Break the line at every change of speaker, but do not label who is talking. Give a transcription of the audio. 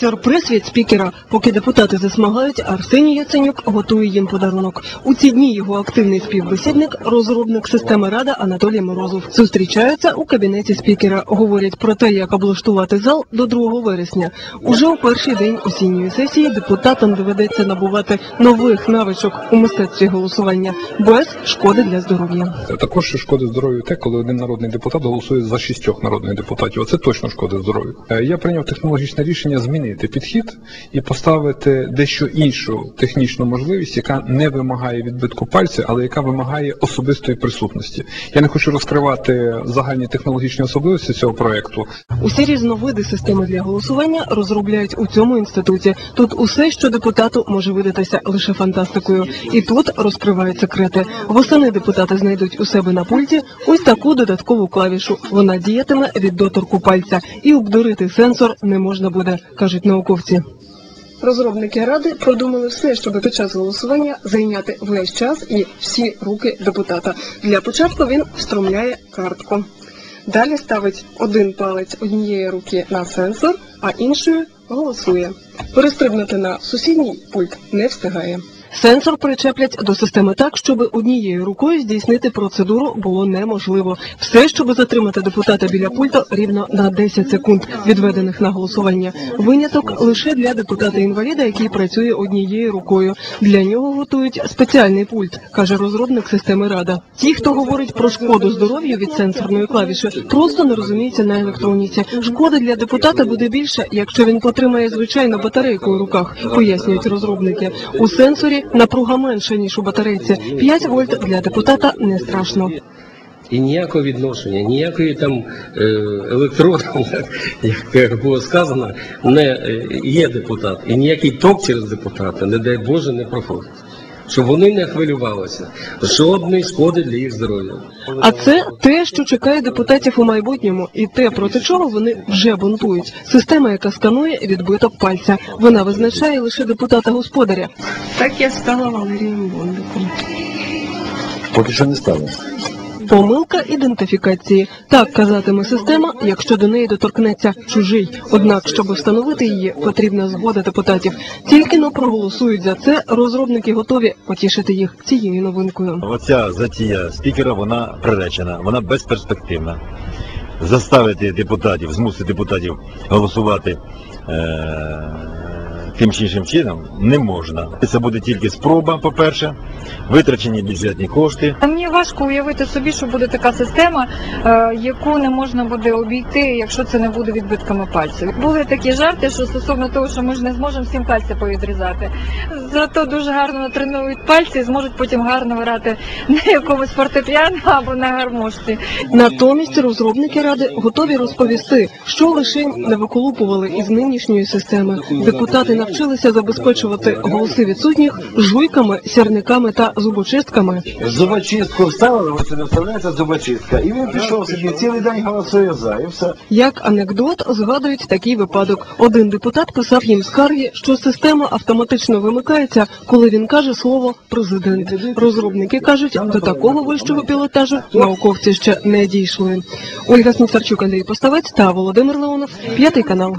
Сюрприз від спікера. Поки депутати засмагають, Арсеній Яценюк готує їм подарунок. У ці дні його активний співбесідник, розробник системи Рада Анатолій Морозов. Зустрічаються у кабінеті спікера. Говорять про те, як облаштувати зал до 2 вересня. Уже у перший день осінньої сесії депутатам доведеться набувати нових навичок у мистецтві голосування без шкоди для здоров'я.
Також шкодить здоров'ю те, коли один народний депутат голосує за шістьох народних депутатів. Оце точно шкодить здоров'ю. Е, Я прийняв технологічне рішення змінити підхід і поставити дещо іншу технічну можливість, яка не вимагає відбитку пальця, але яка вимагає особистої присутності. Я не хочу розкривати загальні технологічні особливості цього проекту,
Усі різновиди системи для голосування розробляють у цьому інституті. Тут усе, що депутату може видатися лише фантастикою. І тут розкривають секрети. Восени депутати знайдуть у себе на пульті ось таку додаткову клавішу. Вона діятиме від доторку пальця, і обдурити сенсор не можна буде, кажуть науковці. Розробники ради продумали все, щоб під час голосування зайняти весь час і всі руки депутата. Для початку він встромляє картку. Далі ставить один палець однієї руки на сенсор, а іншою голосує. Перестрибнути на сусідній пульт не встигає. Сенсор причеплять до системи так, щоб однією рукою здійснити процедуру було неможливо. Все, щоб затримати депутата біля пульту рівно на 10 секунд, відведених на голосування. Виняток лише для депутата-інваліда, який працює однією рукою. Для нього готують спеціальний пульт, каже розробник системи Рада. Ті, хто говорить про шкоду здоров'ю від сенсорної клавіші, просто не розуміються на електроніці. Шкоди для депутата буде більше, якщо він потримає звичайну батарейку у руках, пояснюють розробники. У сенсорі напруга менша ніж у батарейці. 5 вольт для депутата не страшно.
І ніякого відношення, ніякої там електроди, як, як було сказано, не е, є депутат. І ніякий ток через депутата, не дай Боже, не проходить. Щоб вони не хвилювалися. Жодної шкоди для їх здоров'я.
А це те, що чекає депутатів у майбутньому, і те, проти чого вони вже бунтують. Система, яка сканує відбиток пальця. Вона визначає лише депутата господаря. Так я стала Валерієм Бондиком.
Поки що не стало.
Помилка ідентифікації. Так казатиме система, якщо до неї доторкнеться чужий. Однак, щоб встановити її, потрібна згода депутатів. Тільки но проголосують за це, розробники готові потішити їх цією новинкою.
Оця затія спікера, вона приречена, вона безперспективна. Заставити депутатів, змусити депутатів голосувати е- тим чи іншим чином не можна. Це буде тільки спроба, по-перше, витрачені бюджетні кошти.
Мені важко уявити собі, що буде така система, е, яку не можна буде обійти, якщо це не буде відбитками пальців. Були такі жарти, що стосовно того, що ми ж не зможемо всім пальці повідрізати. Зато дуже гарно натренують пальці і зможуть потім гарно грати на якомусь фортепіано або на гармошці.
Натомість розробники ради готові розповісти, що лише не виколупували із нинішньої системи. Депутати навчилися забезпечувати голоси відсутніх жуйками, сірниками та зубочистками.
Зубочистку вставили, ось сюди вставляється зубочистка. І він пішов собі цілий день голосує за, і все.
Як анекдот згадують такий випадок. Один депутат писав їм скарги, що система автоматично вимикається, коли він каже слово президент. Розробники кажуть, до такого вищого пілотажу науковці ще не дійшли. Ольга Сніцарчук, Андрій Поставець та Володимир Леонов, п'ятий канал.